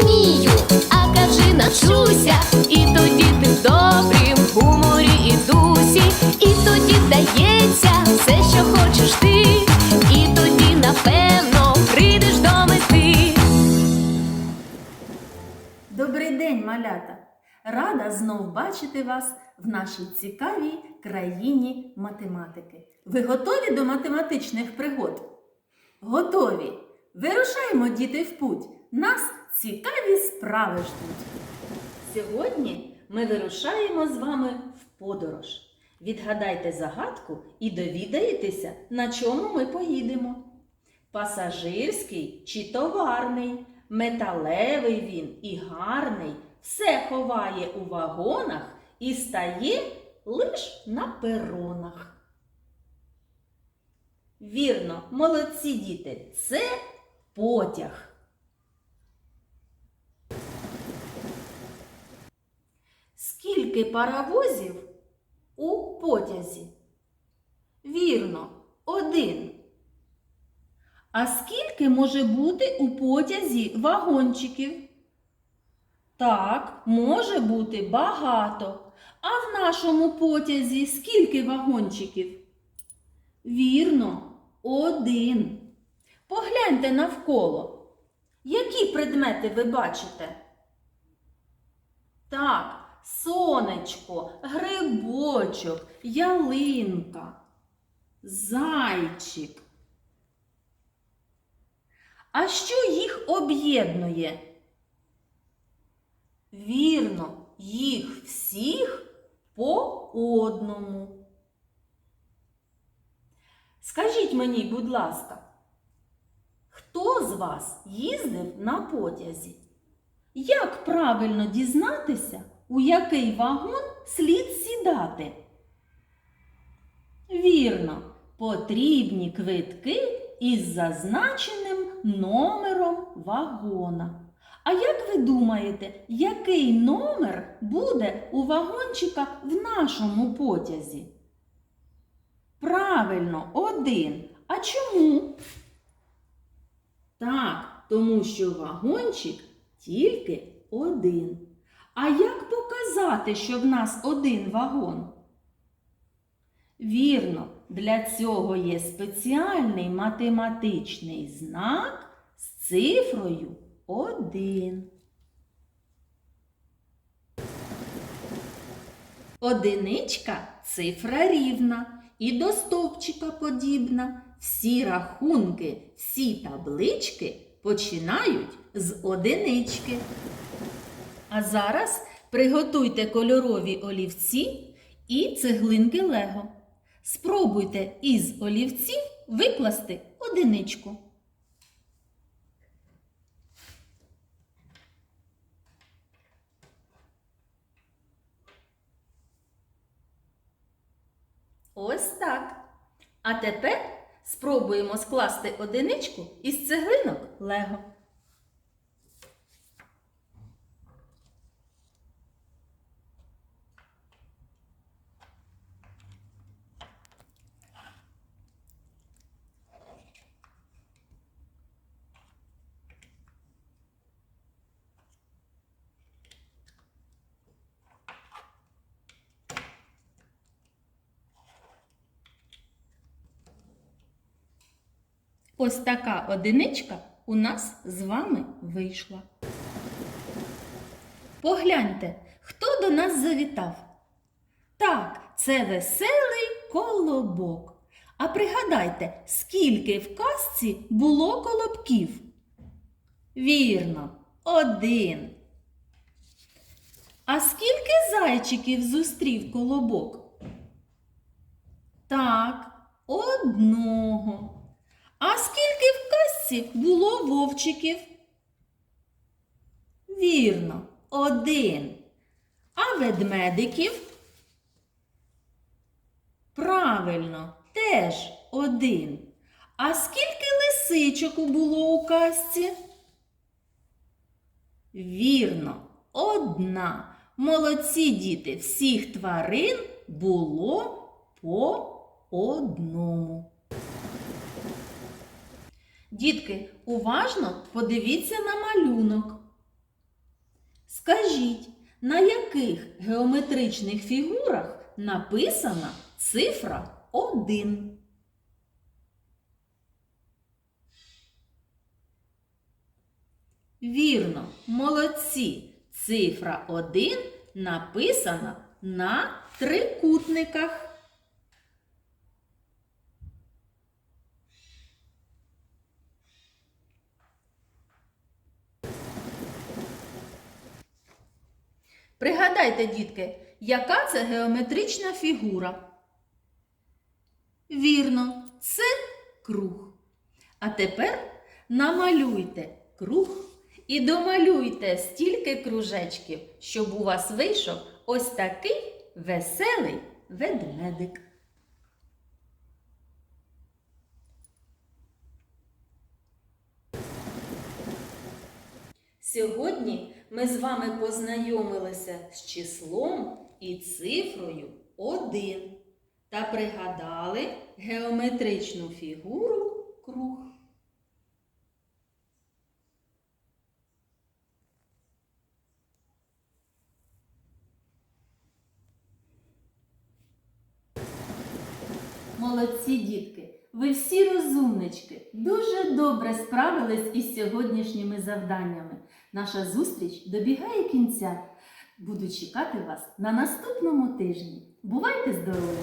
вмію, а кажи навчуся. І тоді ти в добрім гуморі і дусі, і тоді вдається все, що хочеш ти, і тоді, напевно, прийдеш до мети. Добрий день, малята! Рада знов бачити вас в нашій цікавій країні математики. Ви готові до математичних пригод? Готові! Вирушаємо, діти, в путь. Нас цікаві справи ждуть. Сьогодні ми вирушаємо з вами в подорож. Відгадайте загадку і довідаєтеся, на чому ми поїдемо. Пасажирський чи товарний, металевий він і гарний, все ховає у вагонах і стає лиш на перонах. Вірно, молодці діти, це потяг. Скільки паровозів у потязі? Вірно, один. А скільки може бути у потязі вагончиків? Так, може бути багато. А в нашому потязі скільки вагончиків? Вірно, один. Погляньте навколо. Які предмети ви бачите? Так, сонечко, грибочок, ялинка, зайчик. А що їх об'єднує? Вірно, їх всіх по одному. Скажіть мені, будь ласка, хто з вас їздив на потязі? Як правильно дізнатися, у який вагон слід сідати? Вірно, потрібні квитки із зазначеним номером вагона. А як ви думаєте, який номер буде у вагончика в нашому потязі? Правильно, один. А чому? Так, тому що вагончик тільки один. А як показати, що в нас один вагон? Вірно, для цього є спеціальний математичний знак з цифрою 1. Одиничка цифра рівна і до стовпчика подібна. Всі рахунки, всі таблички починають з одинички. А зараз приготуйте кольорові олівці і цеглинки Лего. Спробуйте із олівців викласти одиничку. Ось так. А тепер спробуємо скласти одиничку із цеглинок Лего. Ось така одиничка у нас з вами вийшла. Погляньте, хто до нас завітав? Так, це веселий колобок. А пригадайте, скільки в казці було колобків? Вірно, один. А скільки зайчиків зустрів колобок? Так, одного. А скільки в казці було вовчиків? Вірно, один. А ведмедиків? Правильно, теж один. А скільки лисичок було у казці? Вірно, одна. Молодці діти, всіх тварин було по одному. Дітки, уважно подивіться на малюнок. Скажіть, на яких геометричних фігурах написана цифра 1? Вірно, молодці. Цифра 1 написана на трикутниках. Пригадайте, дітки, яка це геометрична фігура? Вірно, це круг. А тепер намалюйте круг і домалюйте стільки кружечків, щоб у вас вийшов ось такий веселий ведмедик. Сьогодні ми з вами познайомилися з числом і цифрою 1 та пригадали геометричну фігуру круг. Молодці дітки! Ви всі розумнички, дуже добре справились із сьогоднішніми завданнями. Наша зустріч добігає кінця. Буду чекати вас на наступному тижні. Бувайте здорові!